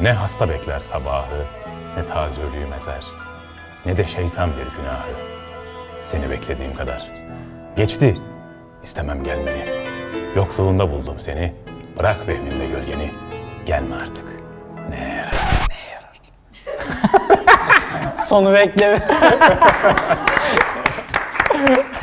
Ne hasta bekler sabahı, ne taze ölüyü mezar, ne de şeytan bir günahı. Seni beklediğim kadar. Geçti, istemem gelmeni. Yokluğunda buldum seni, bırak vehmimde gölgeni. Gelme artık. Ne yarar? Sonu bekleme.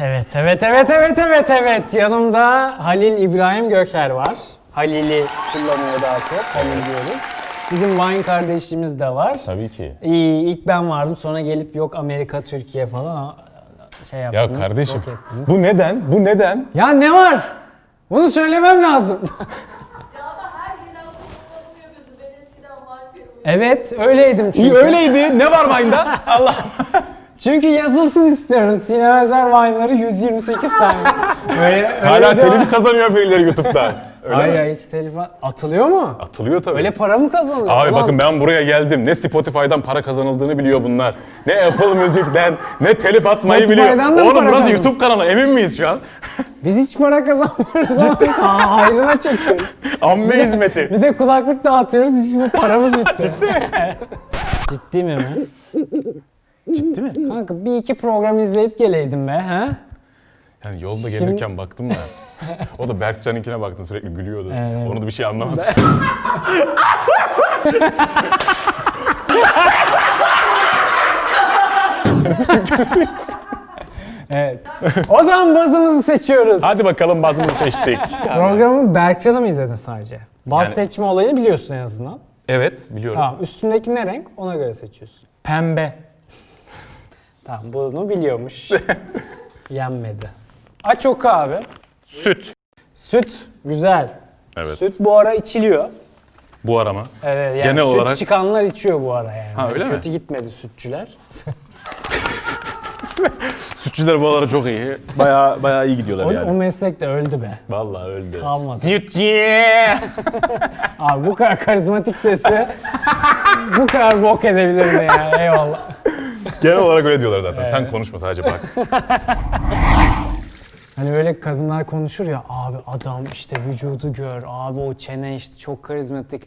evet, evet, evet, evet, evet, evet. Yanımda Halil İbrahim Göker var. Halil'i kullanıyor daha çok. Halil diyoruz. Bizim Vine kardeşimiz de var. Tabii ki. İyi, ilk ben vardım. Sonra gelip yok Amerika, Türkiye falan şey Ya yaptınız. kardeşim, yok ettiniz. bu neden? Bu neden? Ya ne var? Bunu söylemem lazım. Ya evet, öyleydim çünkü. İyi öyleydi. Ne var Vine'da? Allah. Çünkü yazılsın istiyorum. Sinem Ezer Vine'ları 128 tane. Öyle, öyle Hala telif kazanıyor birileri YouTube'dan. Öyle Hayır mi? ya hiç telif atılıyor mu? Atılıyor tabii. Öyle para mı kazanılıyor? Abi Ulan, bakın ben buraya geldim. Ne Spotify'dan para kazanıldığını biliyor bunlar. Ne Apple Müzik'ten, ne telif atmayı biliyor. Oğlum para burası kazan- YouTube kanalı. Emin miyiz şu an? Biz hiç para kazanmıyoruz. Ciddi. Hayrına çekiyoruz. Amme hizmeti. Bir de kulaklık dağıtıyoruz. Hiç bu paramız bitti. Ciddi mi? Ciddi mi? Ciddi mi? Kanka bir iki program izleyip geleydim be. He? Yani yolda Şimdi- gelirken baktım da. O da Berkcan'ınkine baktım sürekli gülüyordu. Evet. Onu da bir şey anlamadım. Evet. O zaman bazımızı seçiyoruz. Hadi bakalım bazımızı seçtik. Programı Berkcan'ı mı izledin sadece? Baz Yani- seçme olayını biliyorsun en azından. Evet biliyorum. Tamam. Üstündeki ne renk? Ona göre seçiyorsun. Pembe. Tamam bunu biliyormuş. Yenmedi. Aç oku abi. Süt. Süt güzel. Evet. Süt bu ara içiliyor. Bu arama. Evet, yani Genel süt olarak- çıkanlar içiyor bu ara yani. Ha, öyle mi? Kötü gitmedi sütçüler. Sütçüler bu aralar çok iyi. Baya baya iyi gidiyorlar O, yani. o meslek de öldü be. Vallahi öldü. Kalmadı. Sütçü. Abi bu kadar karizmatik sesi bu kadar bok edebilir mi ya? Eyvallah. Genel olarak öyle diyorlar zaten. Sen konuşma sadece bak. Hani böyle kadınlar konuşur ya abi adam işte vücudu gör, abi o çene işte çok karizmatik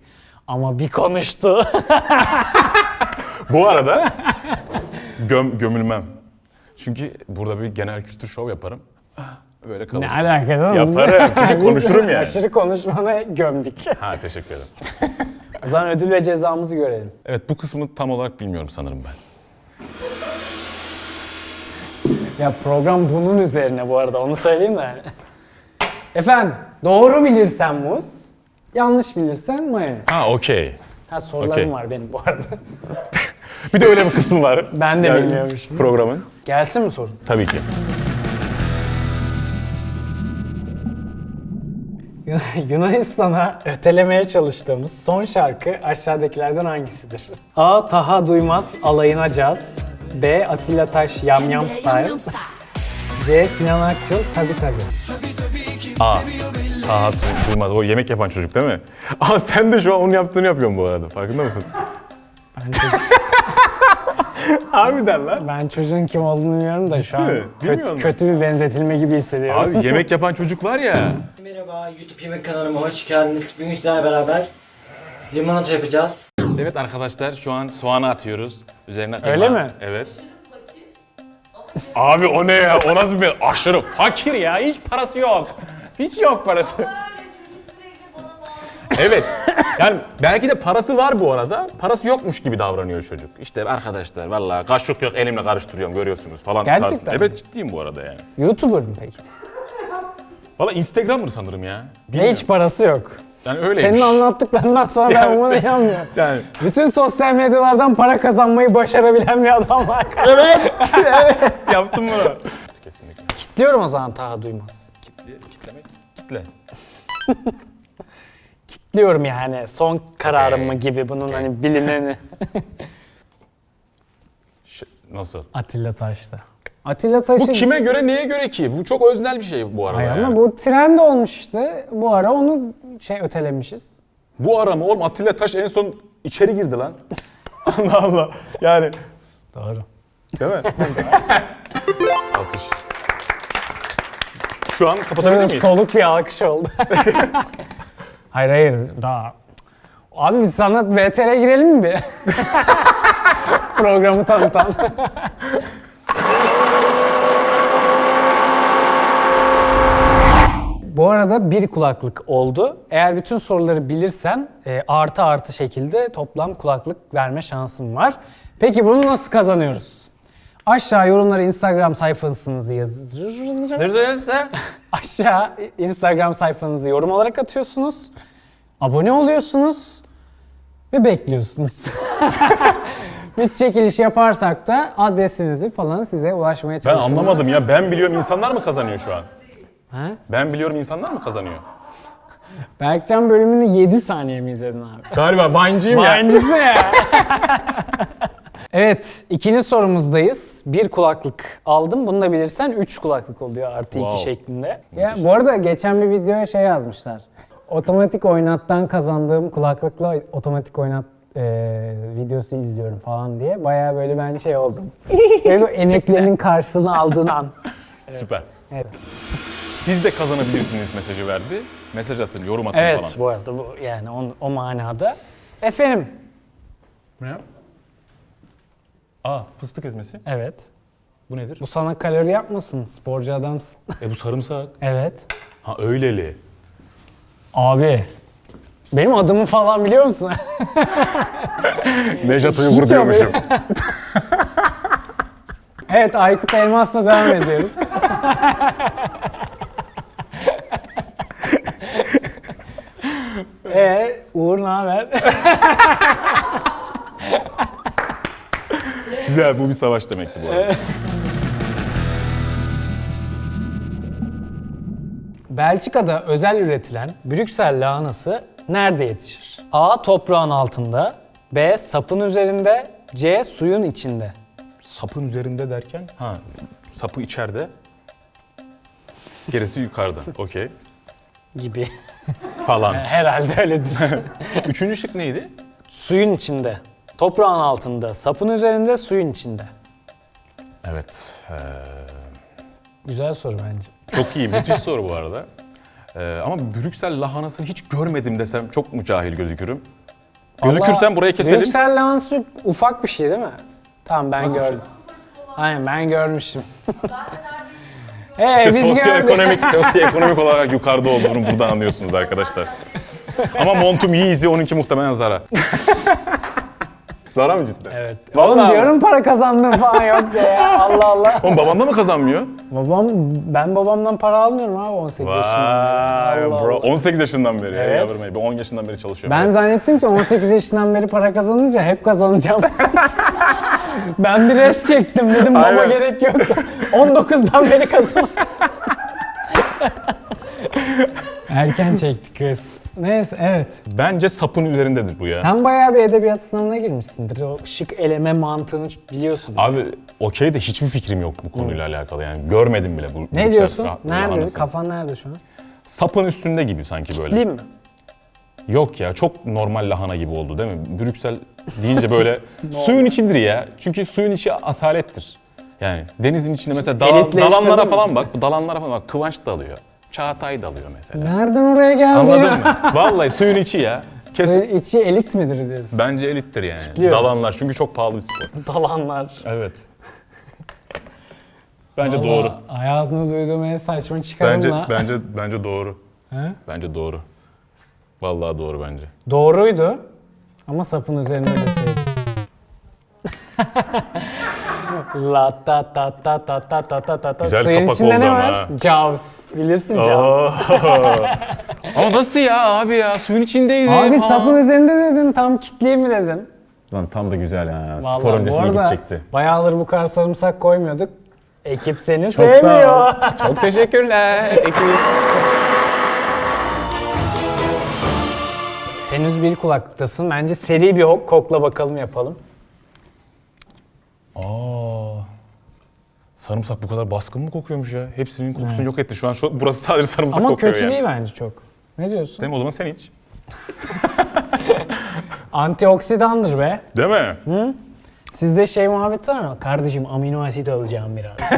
ama bir konuştu. Bu arada göm, gömülmem. Çünkü burada bir genel kültür şov yaparım. Böyle kalır. ne alakası var? Yaparım. Çünkü konuşurum yani. Aşırı konuşmana gömdük. Ha teşekkür ederim. O zaman ödül ve cezamızı görelim. Evet bu kısmı tam olarak bilmiyorum sanırım ben. Ya program bunun üzerine bu arada onu söyleyeyim de. Efendim doğru bilirsen muz, yanlış bilirsen mayonez. Ha okey. Ha sorularım Okey. var benim bu arada. Bir de öyle bir kısmı var. Ben de bilmiyormuşum. Programın. Gelsin mi sorun? Tabii ki. Yunanistan'a ötelemeye çalıştığımız son şarkı aşağıdakilerden hangisidir? A. Taha Duymaz Alayına Caz B. Atilla Taş Yam Yam Style C. Sinan Akçıl Tabi Tabi Aa. Taha Du- Duymaz. O yemek yapan çocuk değil mi? Aa sen de şu an onun yaptığını yapıyorsun bu arada. Farkında mısın? ben, çocuk- Harbiden lan. ben çocuğun kim olduğunu bilmiyorum da şu an mi? kö- Bilmiyor musun? kötü bir benzetilme gibi hissediyorum. Abi yemek yapan çocuk var ya. Merhaba YouTube yemek kanalıma hoş geldiniz. Bugün sizlerle beraber limonata yapacağız. Evet arkadaşlar şu an soğanı atıyoruz. Üzerine kıyma. Öyle mi? Evet. Abi o ne ya? O nasıl bir aşırı fakir ya? Hiç parası yok. Hiç yok parası. Evet. Yani belki de parası var bu arada. Parası yokmuş gibi davranıyor çocuk. İşte arkadaşlar vallahi kaşık yok elimle karıştırıyorum görüyorsunuz falan. Gerçekten tarzı. mi? Evet ciddiyim bu arada yani. YouTuber mı peki? Valla Instagram'ır sanırım ya. Ve hiç parası yok. Yani öyleymiş. Senin anlattıklarından sonra ben Yani- buna inanmıyorum. Yani Bütün sosyal medyalardan para kazanmayı başarabilen bir adam var. yaptım bunu. Kesinlikle. Diyorum o zaman Taha Duymaz. Kitle, kitlemek. Kitle. Diyorum yani son kararım mı Okey. gibi bunun hani bilineni. Ş- nasıl? Atilla Taş'ta. Atilla Taş'ın... Bu kime göre neye göre ki? Bu çok öznel bir şey bu arada Ay yani. bu trend olmuş işte. Bu ara onu şey ötelemişiz. Bu ara mı oğlum Atilla Taş en son içeri girdi lan. Allah Allah. Yani Doğru. değil mi? Alkış. Şu an kapatabilir Böyle miyiz? soluk bir alkış oldu. Hayır hayır daha Abi biz sana VTR'e girelim mi bir? Programı tanıtan. Bu arada bir kulaklık oldu. Eğer bütün soruları bilirsen e, artı artı şekilde toplam kulaklık verme şansım var. Peki bunu nasıl kazanıyoruz? Aşağı yorumlara Instagram sayfanızı yazır. Aşağı Instagram sayfanızı yorum olarak atıyorsunuz. Abone oluyorsunuz ve bekliyorsunuz. Biz çekiliş yaparsak da adresinizi falan size ulaşmaya Ben çalışırız. anlamadım ya. Ben biliyorum insanlar mı kazanıyor şu an? Ha? Ben biliyorum insanlar mı kazanıyor? Berkcan bölümünü 7 saniye mi izledin abi? Galiba bancıyım Birincisi ya. evet, ikinci sorumuzdayız. Bir kulaklık aldım. Bunu da bilirsen 3 kulaklık oluyor artı 2 Wow. şeklinde. Ya bu arada geçen bir videoya şey yazmışlar. Otomatik oynattan kazandığım kulaklıkla otomatik oynat e, videosu izliyorum falan diye. Bayağı böyle ben şey oldum. böyle o emeklerinin karşılığını aldığın an. Süper. Evet. Siz de kazanabilirsiniz mesajı verdi. Mesaj atın, yorum atın Evet falan. bu arada bu yani o, o manada. Efendim. Ne? Aa fıstık ezmesi. Evet. Bu nedir? Bu sana kalori yapmasın. Sporcu adamsın. E bu sarımsak. Evet. Ha öyleli. Abi. Benim adımı falan biliyor musun? Nejat Uygur diyormuşum. evet Aykut Elmas'la devam ediyoruz. Ee, Uğur ne haber? Güzel bu bir savaş demekti bu arada. Belçika'da özel üretilen Brüksel lahanası nerede yetişir? A. Toprağın altında. B. Sapın üzerinde. C. Suyun içinde. Sapın üzerinde derken? Ha sapı içeride. Gerisi yukarıda. Okey. Gibi. Falan. Herhalde öyledir. Üçüncü şık neydi? suyun içinde. Toprağın altında. Sapın üzerinde. Suyun içinde. Evet. eee, Güzel soru bence. çok iyi. Müthiş soru bu arada. Eee, ama Brüksel lahanasını hiç görmedim desem çok mu cahil gözükürüm? Gözükürsem burayı keselim. Brüksel lahanası bir- ufak bir şey değil mi? Tamam ben gördüm. Aynen ben görmüştüm. Hey, İşte biz gördük. sosyoekonomik, sosyoekonomik olarak yukarıda olduğunu buradan anlıyorsunuz arkadaşlar. Ama montum Yeezy onunki muhtemelen Zara. Zara mı cidden? Evet. Vallahi Oğlum diyorum para kazandım falan yok diye ya. Allah Allah. Oğlum baban da mı kazanmıyor? Babam, ben babamdan para almıyorum abi 18 yaşından beri. Vay Allah bro. Allah. 18 yaşından beri. Evet. Yavrum. Ben 10 yaşından beri çalışıyorum. Ben zannettim ki 18 yaşından beri para kazanınca hep kazanacağım. ben bir res çektim dedim baba Aynen. gerek yok. 19'dan beri kazan. Erken çektik res. Neyse evet. Bence sapın üzerindedir bu ya. Sen bayağı bir edebiyat sınavına girmişsindir. O şık eleme mantığını biliyorsun. Abi okey de hiçbir fikrim yok bu konuyla alakalı yani. Görmedim bile bu. ne Brüksel diyorsun? lah- Nerede? lahanası. Kafan nerede şu an? Sapın üstünde gibi sanki böyle. Değil mi? Yok ya çok normal lahana gibi oldu değil mi? Brüksel deyince böyle suyun içidir ya. Çünkü suyun içi asalettir. Yani denizin içinde mesela dala- elitleştirdin dalanlara mi? falan bak. Bu dalanlara falan bak. Kıvanç da alıyor. Çağatay da alıyor mesela. Nereden oraya geldi Anladın ya? mı? Vallahi suyun içi ya. Kesin. Suyun içi elit midir diyorsun? Bence elittir yani. Kitliyor. Dalanlar çünkü çok pahalı bir spor. Dalanlar. Evet. Bence doğru. Vallahi Hayatımda duyduğum en saçma çıkarımla. Bence bence bence doğru. He? Bence doğru. Vallahi doğru bence. Doğruydu. Ama sapın üzerinde deseydim. La ta ta ta ta ta ta ta ta ta. Güzel Suyun kapak içinde oldu ne ama var? ha. Jaws. Bilirsin Jaws. Ama nasıl ya abi ya suyun içindeydi Abi falan. sapın üzerinde dedin tam kitleyeyim mi dedim. Lan tam da güzel ha. Vallahi Spor bu öncesine arada gidecekti. bayağıdır bu kadar sarımsak koymuyorduk. Ekip seni Çok sevmiyor. sağ ol. Çok teşekkürler. Ekip. Henüz bir kulaklıktasın. Bence seri bir ok- kokla bakalım yapalım. Aa. Sarımsak bu kadar baskın mı kokuyormuş ya? Hepsinin kokusunu yok etti. Şu an şu, burası sadece sarımsak Ama kokuyor kötü yani. değil bence çok. Ne diyorsun? Değil mi? O zaman sen iç. Antioksidandır be. Değil mi? Sizde şey muhabbet var mı? Kardeşim amino asit alacağım biraz.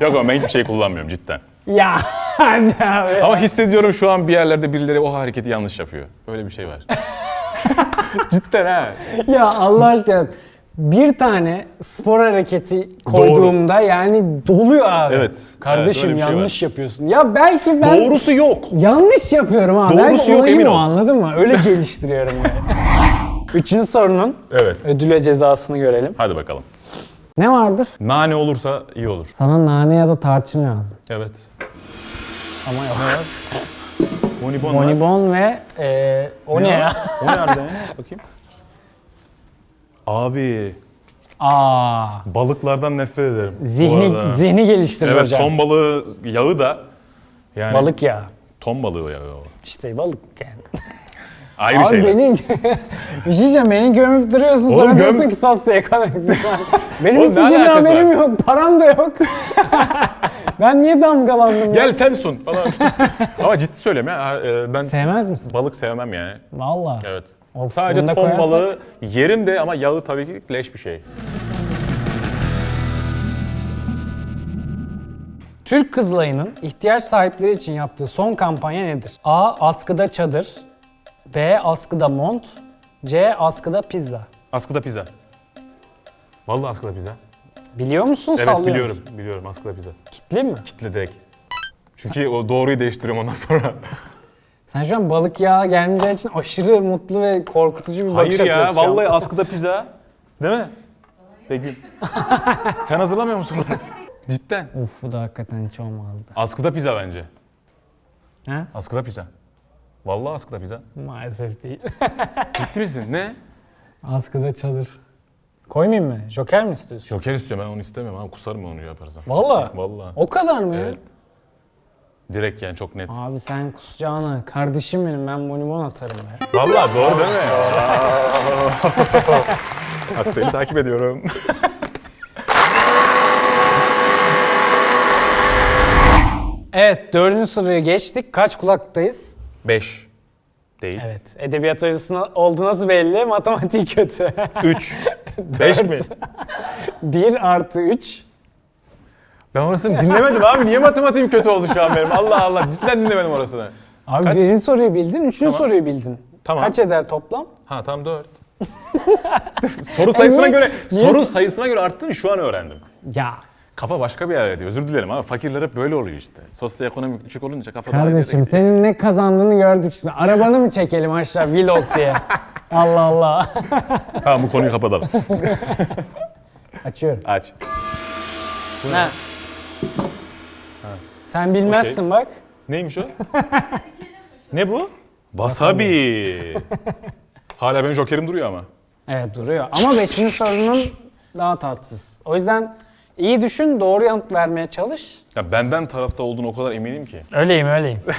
Yok ama ben hiçbir şey kullanmıyorum cidden. ya hadi abi. Ama hissediyorum şu an bir yerlerde birileri o hareketi yanlış yapıyor. Öyle bir şey var. Cidden ha. ya Allah aşkına bir tane spor hareketi koyduğumda yani doluyor abi. Evet. Kardeşim Evet, öyle bir şey yanlış yapıyorsun. Ya belki ben Doğrusu yok. yanlış yapıyorum ha. Doğrusu belki yok, olayım emin o ol. anladın mı? Öyle geliştiriyorum yani. Üçüncü sorunun Evet. ödül ve cezasını görelim. Hadi bakalım. Ne vardır? Nane olursa iyi olur. Sana nane ya da tarçın lazım. Evet. Ama yok. Bonibon var. Bonibon ve e, o ne ya? O nerede? Bakayım. Abi Aa, balıklardan nefret ederim. bu zihni arada. zihni geliştirir Evet hocam. ton balığı yağı da yani Balık ya. ton balığı yağı o. İşte balık yani. Ayrı Abi şeyler. beni bir şey diyeceğim, beni gömüp duruyorsun sonra Oğlum göm- diyorsun ki sosyoekonomik. Benim Oğlum hiçbir ne şeyden alakası haberim yok, param da yok. ben niye damgalandım ya? Gel sen sun falan. Ama ciddi söylüyorum ya. e, Ben Sevmez misin? balık sevmem yani. Valla. Evet. Of, Sadece da ton koyarsak- balığı yerim de ama yağı tabii ki leş bir şey. Türk Kızılayı'nın ihtiyaç sahipleri için yaptığı son kampanya nedir? A. Askıda çadır. B. Askıda mont. C. Askıda pizza. Askıda pizza. Vallahi askıda pizza. Biliyor musun? Evet sallıyor biliyorum. musun? Biliyorum askıda pizza. Kitli mi? Kitle direkt. Çünkü o doğruyu değiştiriyorum ondan sonra. Sen şu an balık yağı gelmeyeceği için aşırı mutlu ve korkutucu bir bakış Hayır ya atıyorsun şu an. vallahi askıda pizza. Değil mi? Begüm. Sen hazırlamıyor musun bunu? Cidden. Uf bu da hakikaten hiç olmazdı. Askıda pizza bence. Ha? Askıda pizza. Vallahi askıda pizza. Maalesef değil. Ciddi misin? Ne? Askıda çadır. Koymayayım mı? Joker mi istiyorsun? Joker istiyorum ben onu istemiyorum ama kusarım onu yaparsam. Valla. Vallahi. O kadar mı ya? Evet. Direkt yani çok net. Abi sen kusacağına kardeşim benim ben bonibon atarım ya. Vallahi doğru değil mi? Bak seni takip ediyorum. Evet dördüncü soruya geçtik. Kaç kulaktayız? 5. Değil. Evet. Edebiyat hocası oldu nasıl belli? Matematik kötü. 3. 5 mi? 1 artı 3. Ben orasını dinlemedim abi. Niye matematiğim kötü oldu şu an benim? Allah Allah. Cidden dinlemedim orasını. Abi Kaç? birinci soruyu bildin, üçüncü Tamam. soruyu bildin. Tamam. Kaç eder toplam? Ha tam 4. soru sayısına niye- göre niye- soru sayısına göre arttığını şu an öğrendim. Ya Kafa başka bir yere gidiyor. Özür dilerim ama fakirler hep böyle oluyor işte. Sosyoekonomik düşük olunca kafa daha kardeşim gidiyor. senin ne kazandığını gördük şimdi. Arabanı mı çekelim aşağı vlog diye? Allah Allah. Tamam bu konuyu kapatalım. Açıyorum. Aç. Ha. Sen bilmezsin bak. Neymiş o? ne bu? Wasabi. Hala benim jokerim duruyor ama. Evet duruyor. Ama beşinci sorunun daha tatsız. O yüzden iyi düşün, doğru yanıt vermeye çalış. Ya benden tarafta olduğunu o kadar eminim ki. Öyleyim öyleyim.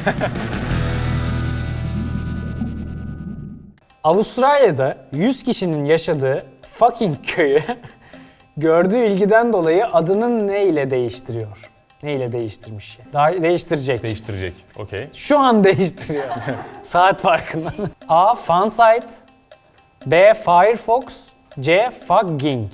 Avustralya'da 100 kişinin yaşadığı fucking köyü gördüğü ilgiden dolayı adını ne ile değiştiriyor? Ne ile değiştirmiş? Daha değiştirecek. Değiştirecek. Okey. Şu an değiştiriyor. Saat farkından. A. Fansite B. Firefox C. Fugging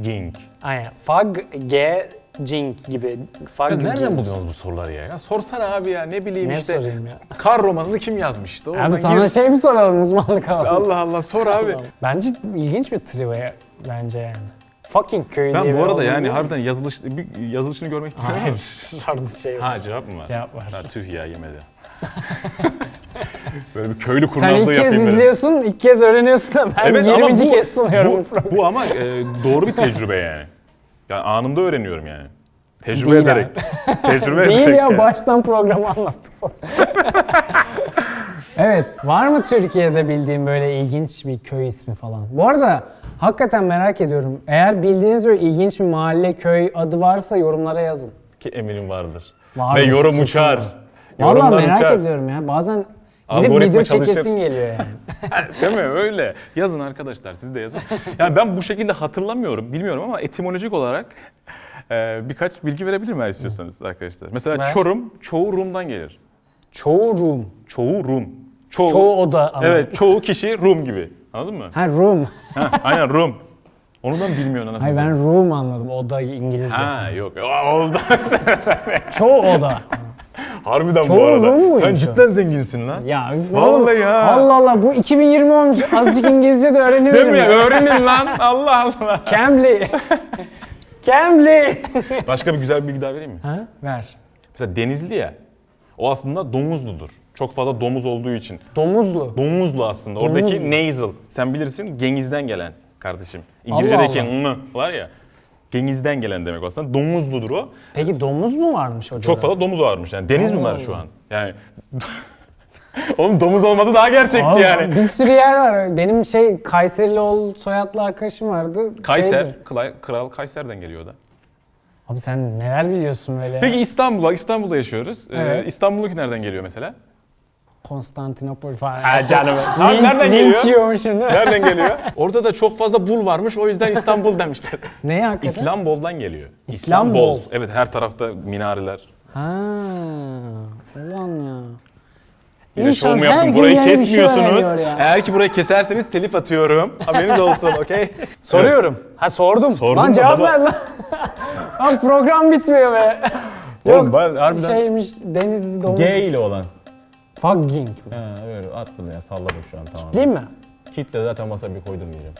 Ging. Aynen. Fug, G, Jing gibi. Fug, Ya nereden buluyorsunuz bu soruları ya? Ya sorsana abi ya ne bileyim Ne işte. sorayım ya? Kar romanını kim yazmış işte? Oradan Abi sana gir. şey mi soralım uzmanlık alalım? Allah Allah sor abi. Bence ilginç bir trivia bence yani. Fucking köy diye Ben bir bu arada yani bilmiyorum. harbiden yazılış, bir yazılışını görmek istiyorum. Hayır, orada şey var. Ha cevap mı var? Cevap var. Ha, tüh ya yemedi. Böyle bir köylü Sen kurnazlığı ilk kez dedim. izliyorsun, ilk kez öğreniyorsun da ben Evet ama 20. bu, kez sunuyorum bu, bu, programı. bu ama e, doğru bir tecrübe yani. Yani anında öğreniyorum yani. Tecrübe Değil ederek. Tecrübe Değil ederek ya yani. baştan programı anlattık sana. Evet, var mı Türkiye'de bildiğin böyle ilginç bir köy ismi falan? Bu arada hakikaten merak ediyorum. Eğer bildiğiniz böyle ilginç bir mahalle, köy adı varsa yorumlara yazın. Ki eminim vardır. Vardır, Ve yorum kesin uçar. var. Vallahi Yorumlar merak uçar. ediyorum ya. Bazen gidip Algoritma video çalışır. çekesin geliyor yani. Değil mi? Öyle. Yazın arkadaşlar siz de yazın. Yani ben bu şekilde hatırlamıyorum, bilmiyorum ama etimolojik olarak e, birkaç bilgi verebilirim eğer istiyorsanız arkadaşlar. Mesela Ver. Çorum, çoğu Rum'dan gelir. Çoğu room. Çoğu Rum. Çoğu, Çoğu oda ama. Evet, çoğu kişi Rum gibi. Anladın mı? Ha room. ha, aynen Rum. Onu da mı bilmiyorsun anasını Hayır ben room anladım. Oda İngilizce. Ha yok. Aa, oldu. Çoğu oda. Harbiden Çoğu bu arada. Rum muymuş Sen o? cidden zenginsin lan. Ya üf, Vallahi oğlum, ya. Allah Allah bu 2020 olmuş. Azıcık İngilizce de Değil öğrenebilirim. mi ya? Öğrenin lan. Allah Allah. Cambly. Cambly. Başka bir güzel bilgi daha vereyim mi? ha? Ver. Mesela Denizli ya. O aslında domuzludur. Çok fazla domuz olduğu için. Domuzlu. Domuzlu aslında. Domuzlu. Oradaki nasal. Sen bilirsin gengizden gelen kardeşim. İngilizce'deki Allah. n var ya. Gengizden gelen demek aslında. Domuzludur o. Peki domuz mu varmış hocam? Çok fazla domuz varmış yani. Deniz mi Allah var Allah. şu an? Yani Oğlum domuz olması daha gerçekçi Abi, yani. Bir sürü yer var. Benim şey Kayserili ol soyadlı arkadaşım vardı. Kayser, Şeydi. Kral, Kral Kayser'den geliyor da. Abi sen neler biliyorsun böyle? Peki İstanbul'a, İstanbul'da yaşıyoruz. Ee, Evet. İstanbul'daki nereden geliyor mesela? Konstantinopol falan. Ha canım. Abi Link, nereden link geliyor? mi? Nereden geliyor? Orada da çok fazla bul varmış o yüzden İstanbul demişler. Neye hakikaten? İslambol'dan geliyor. İslambol. Evet her tarafta minareler. Ha, ulan ya. Bir de İnsan şov mu her yaptım? gün Burayı yeni bir şey kesmiyorsunuz. öğreniyor ya. Eğer ki burayı keserseniz telif atıyorum. Haberiniz olsun okey? Soruyorum. Ha sordum. Sordun lan da cevap baba. ver lan. lan program bitmiyor be. Oğlum ben harbiden... Şeymiş Denizli domuz. G ile olan. Fucking. Ha öyle atladı ya salladım şu an tamam. Değil mi? Kitle zaten masa bir koydum diyeceğim.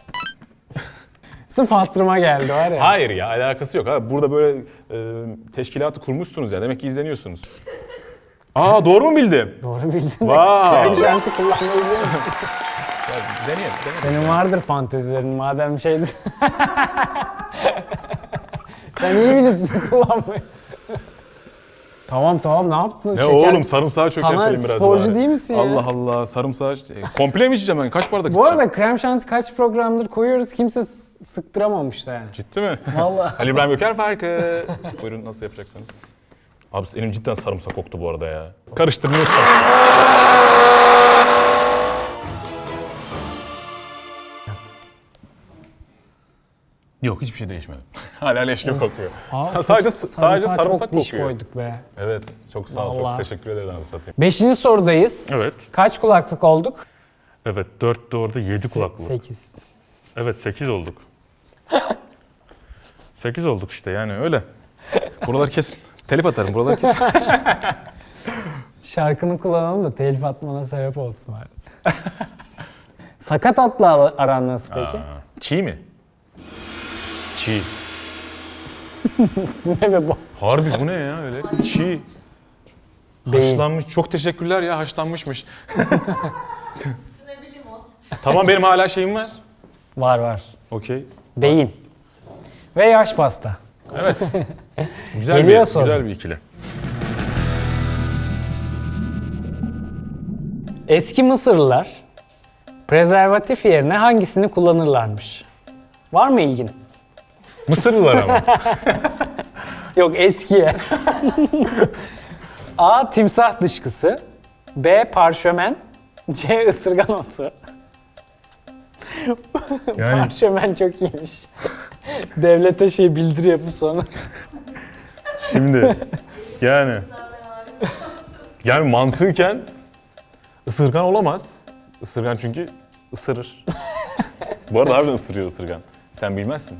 Sırf hatırıma geldi var ya. Hayır ya alakası yok. Abi burada böyle e, teşkilatı kurmuşsunuz ya. Demek ki izleniyorsunuz. Aa doğru mu bildim? Doğru bildin. Vay. Şanti kullanmayı biliyor musun? Deneyelim, deneyelim. Senin vardır fantezilerin madem şeydi. Sen iyi bilirsin kullanmayı. Tamam tamam ne yaptın? Ne oğlum sarımsağı çökertelim Sana biraz sporcu bari. değil misin ya? Allah Allah sarımsağı... E, komple mi içeceğim ben? Kaç bardak Bu içeceğim? arada krem şanti kaç programdır koyuyoruz kimse s- sıktıramamış da yani. Ciddi mi? Vallahi. Ali İbrahim Göker farkı. Buyurun nasıl yapacaksınız? Abi elim cidden sarımsak koktu bu arada ya. Karıştırmıyorsun. Yok hiçbir şey değişmedi. Hala leş gibi kokuyor. Aa, sadece sadece sarımsak çok diş kokuyor. koyduk be. Evet çok sağ ol Vallahi. çok teşekkür ederim anasını satayım. Beşinci sorudayız. Evet. Kaç kulaklık olduk? Evet 4 de orada 7 kulaklık. Sekiz. Evet 8 olduk. 8 olduk işte yani öyle. Buralar kesin. Telif atarım buralar kesin. Şarkını kullanalım da telif atmana sebep olsun bari. Sakat atla aran nasıl peki? Aa, çiğ mi? Çiğ. Bu ne be bu? Harbi bu ne ya öyle? Çiğ. Beyin. Haşlanmış. Çok teşekkürler ya haşlanmışmış. Tamam benim hala şeyim var. Var var. Okey. Beyin. Ve yaş pasta. Evet. güzel Geliyor bir soru. güzel bir ikili. Eski Mısırlılar prezervatif yerine hangisini kullanırlarmış? Var mı ilgin? Mısırlılar ama. Yok eskiye. A. Timsah dışkısı. B. Parşömen. C. ısırgan otu. Yani Parşömen çok iyiymiş. Devlete şey bildiri yapıp sonra. şimdi yani yani mantıken ısırgan olamaz. Isırgan çünkü ısırır. Bu arada harbiden ısırıyor ısırgan. Sen bilmezsin.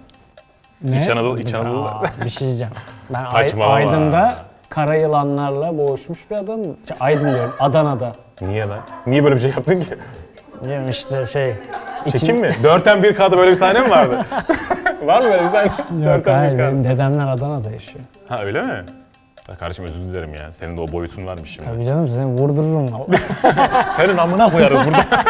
Ne? İç Anadolu, İç Anadolu. Aa, bir şey diyeceğim. Ben Ay- Saçmalama. Aydın'da kara yılanlarla boğuşmuş bir adamım. Şey, Aydın diyorum, Adana'da. Niye lan? Niye böyle bir şey yaptın ki? Diyorum işte şey... için- Çekim mi? Dörtten bir K'da böyle bir sahne mi vardı? Var mı böyle bir sahne? Yok Dörtten hayır, bir benim dedemler Adana'da yaşıyor. Ha öyle mi? Ya kardeşim özür dilerim ya. Senin de o boyutun varmış şimdi. Tabii canım seni vurdururum. Senin amına koyarız burada.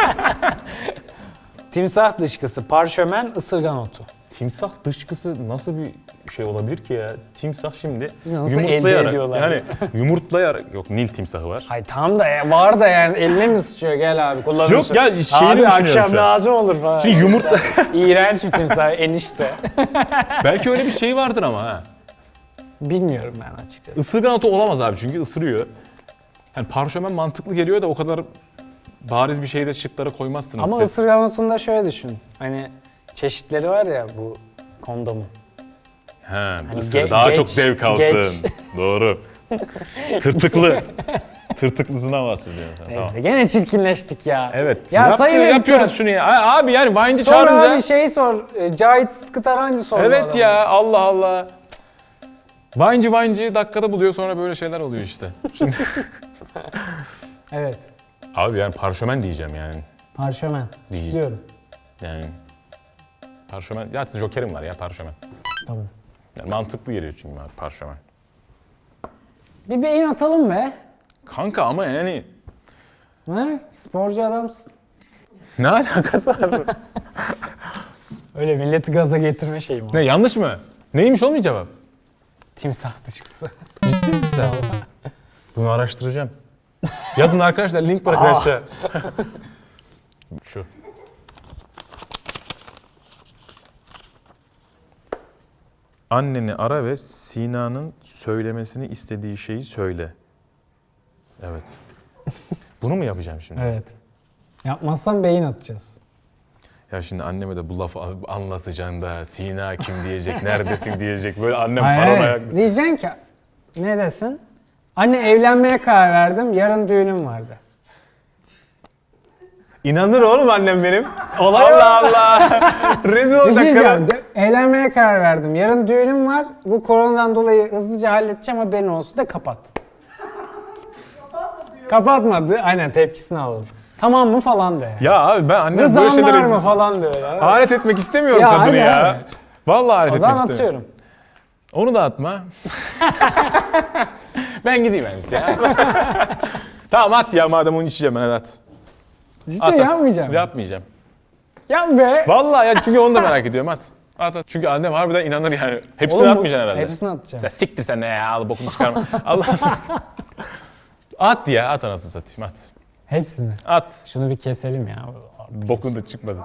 Timsah dışkısı, parşömen, ısırgan otu. Timsah dışkısı nasıl bir şey olabilir ki ya? Timsah şimdi Nasıl elde yumurtlayarak, ediyorlar? yani yumurtlayarak, yok Nil timsahı var. Ay tam da ya, var da yani eline mi sıçıyor gel abi kullanırsın. Yok ya, şeyini Abi düşünüyorum akşam şu an. lazım olur falan. Şimdi yumurtla... İğrenç bir timsah enişte. Belki öyle bir şey vardır ama ha. Bilmiyorum ben açıkçası. Isırgan otu olamaz abi çünkü ısırıyor. Yani parşömen mantıklı geliyor da o kadar bariz bir şeyi de şıklara koymazsınız Ama siz. ısırgan otunda şöyle düşün. Hani çeşitleri var ya bu kondomun. He, Hani ge- daha geç, çok zevk alsın. geç. Doğru. Tırtıklı. Tırtıklısından bahsediyorsun sen. Neyse Tamam. gene çirkinleştik ya. Evet. Ya Yaptı- sayın yapıyoruz editör, şunu ya. Abi yani Vind'i Sor çağırınca. abi şey sor. E, Cahit Sıtkı Tarancı sor. Evet ya Allah Allah. Vine'cı Vine'cıyı dakikada buluyor sonra böyle şeyler oluyor işte. Şimdi... Evet. Abi yani parşömen diyeceğim yani. Parşömen. Değil. Diyorum. Yani parşömen. Ya jokerim var ya parşömen. Tamam. Yani mantıklı geliyor çünkü bana parşömen. Bir beyin atalım be. Kanka ama yani Ha? Sporcu adamsın. ne alakası var? Öyle milleti gaza getirme şeyim o. ne yanlış mı? Neymiş oğlum cevap? Timsah dışkısı. Ciddi misin sen? Bunu araştıracağım. Yazın arkadaşlar link bırakın aşağı. Şu. Anneni ara ve Sina'nın söylemesini istediği şeyi söyle. Evet. Bunu mu yapacağım şimdi? Evet. Yapmazsan beyin atacağız. Ya şimdi anneme de bu lafı anlatacaksın da Sina kim diyecek, neredesin diyecek. Böyle annem Hayır, paranoyak. Diyeceksin ki ne desin? Anne evlenmeye karar verdim. Yarın düğünüm vardı. İnanır oğlum annem benim. Olay Allah Allah. Rezil Bir şey olacak diyeceğim. De- Evlenmeye karar verdim. Yarın düğünüm var. Bu koronadan dolayı hızlıca halledeceğim haberin olsun da kapat. Kapatmadı. Aynen tepkisini alalım. Tamam mı falan de. Ya abi ben annem böyle Rızan şeylere var mı falan de. Ya. alet etmek istemiyorum Ya kadını hadi, ya. hadi. Vallahi alet O etmek zaman istemiyorum. atıyorum. Onu da atma. ben gideyim en iyisi ya. tamam at ya madem onu içeceğim ben hadi at. Ciddi At, at. yapmayacağım. Yapmayacağım. Yap be. Vallahi ya çünkü onu da merak ediyorum at. At at. Çünkü annem harbiden inanır yani. Hepsini Oğlum bu- atmayacaksın herhalde. Hepsini atacağım. Sen siktir sen ne ya al bokunu çıkarma. Allah At ya at anasını satayım at. Hepsini. At. Şunu bir keselim ya. Bokun da çıkmasın.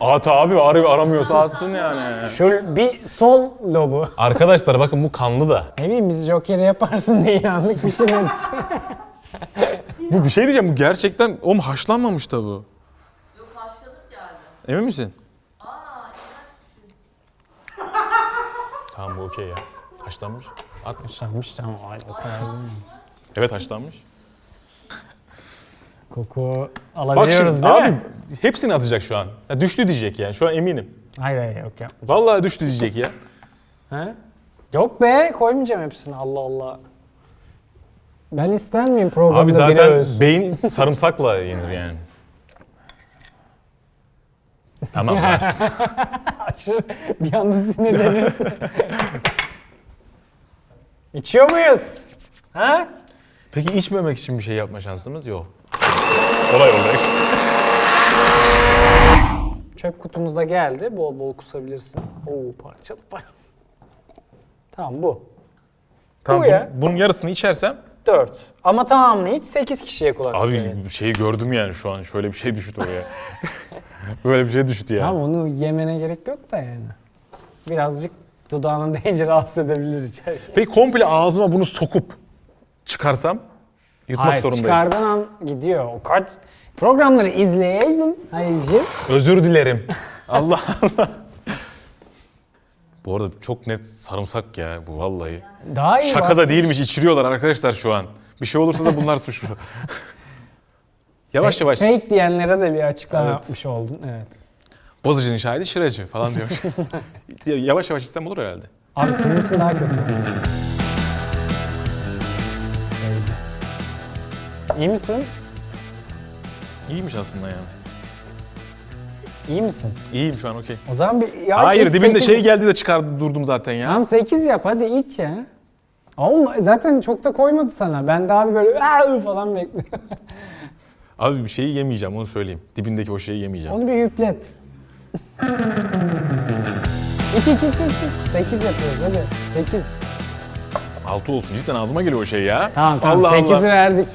At abi arı aramıyorsa atsın yani. Şu bir sol lobu. Arkadaşlar bakın bu kanlı da. Ne bileyim biz Joker'i yaparsın diye inandık bir şey dedik. Bu bir şey diyeceğim bu gerçekten oğlum haşlanmamış da bu. Yok haşlanıp geldi. Emin misin? Aa Tamam bu okey ya. Haşlanmış. At. Sanmış tamam ay o kadar değil mi? Evet haşlanmış. Koku Bak alabiliyoruz şimdi değil abi mi? hepsini atacak şu an. Ya düştü diyecek yani şu an eminim. Hayır hayır yok yapmayacağım. Vallahi düştü diyecek ya. He? Yok be koymayacağım hepsini Allah Allah. Ben ister miyim programda Abi biri zaten ölsün? beyin sarımsakla yenir yani. tamam lan. Aşırı bir anda sinirleniyorsun. İçiyor muyuz? Ha? Peki içmemek için bir şey yapma şansımız yok. Olay olacak. Çöp kutumuzda geldi. Bol bol kusabilirsin. Oo parçalı parçalı. Tamam bu. Tamam, Bu ya. bunun yarısını içersem 4. Ama tamamını hiç 8 kişiye kulak Abi verelim. şeyi gördüm yani şu an. Şöyle bir şey düştü oraya. Böyle bir şey düştü yani. Tamam onu yemene gerek yok da yani. Birazcık dudağının deyince rahatsız edebilir içerken. Peki komple ağzıma bunu sokup çıkarsam yutmak Hayır zorundayım. çıkardığın an gidiyor. O kaç programları izleyeydin Hayırcığım. Özür dilerim. Allah Allah. Bu arada çok net sarımsak ya bu vallahi. Daha iyi Şaka da değilmiş içiriyorlar arkadaşlar şu an. Bir şey olursa da bunlar suçlu. yavaş yavaş. Fake diyenlere de bir açıklama Evet. yapmış oldun. Evet. Bozacının şahidi şıracı falan diyormuş. yavaş yavaş içsem olur herhalde. Abi senin için daha kötü. İyi misin? İyiymiş aslında yani. İyi misin? İyiyim şu an okey. O zaman bir ya Hayır iç dibinde sekiz- şey geldi de çıkardı durdum zaten ya. Tamam 8 yap hadi iç ya. Oğlum zaten çok da koymadı sana. Ben daha bir böyle "Aa!" falan bekliyorum. Abi bir şeyi yemeyeceğim onu söyleyeyim. Dibindeki o şeyi yemeyeceğim. Onu bir yüklet. iç iç iç iç iç. 8 yapıyoruz hadi. 8. Altı olsun cidden ağzıma geliyor o şey ya. Tamam tamam Allah 8'i Allah. verdik.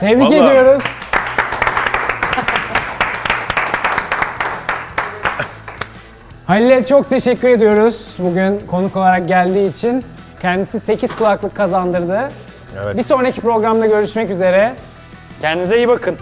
Tebrik Vallahi. ediyoruz. Halil'e çok teşekkür ediyoruz bugün konuk olarak geldiği için. Kendisi 8 kulaklık kazandırdı. Evet. Bir sonraki programda görüşmek üzere. Kendinize iyi bakın.